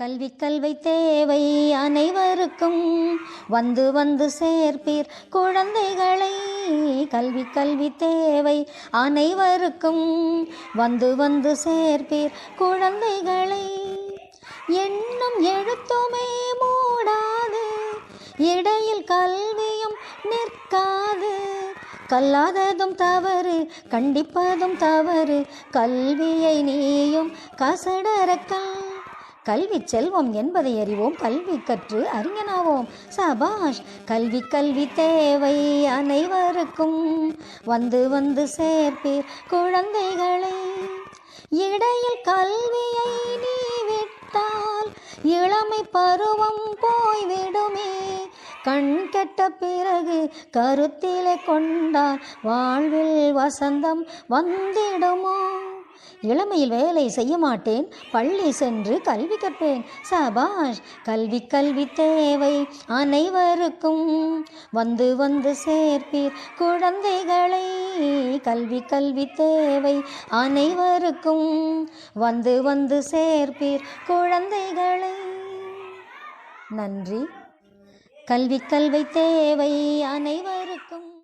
கல்வி கல்வி தேவை அனைவருக்கும். வந்து வந்து சேர்ப்பீர் குழந்தைகளை. கல்வி கல்வி தேவை அனைவருக்கும். வந்து வந்து சேர்ப்பீர் குழந்தைகளை. எண்ணம் எழுத்துமே மூடாது. இடையில் கல்வியும் நிற்காது. கல்லாததும் தவறு கண்டிப்பதும் தவறு. கல்வியை நீயும் கசடரக்கா கல்வி செல்வம் என்பதை அறிவோம் கல்வி கற்று அறிஞனாவோம். சபாஷ் கல்வி கல்வி தேவை அனைவருக்கும். வந்து வந்து சேர்ப்பீர் குழந்தைகளை. இடையில் கல்வியை நீ விட்டால் இளமை பருவம் போய்விடுமே. கண் கெட்ட பிறகு கருத்திலே கொண்டால் வாழ்வில் வசந்தம் வந்திடுமோ? இளமையில் வேலை செய்ய மாட்டேன். பள்ளி சென்று கல்வி கற்பேன். சபாஷ் கல்வி கல்வி தேவை அனைவருக்கும். வந்து வந்து சேர்ப்பீர் குழந்தைகளை. கல்வி கல்வி தேவை அனைவருக்கும். வந்து வந்து சேர்ப்பீர் குழந்தைகளை. நன்றி. கல்வி கல்வி தேவை அனைவருக்கும்.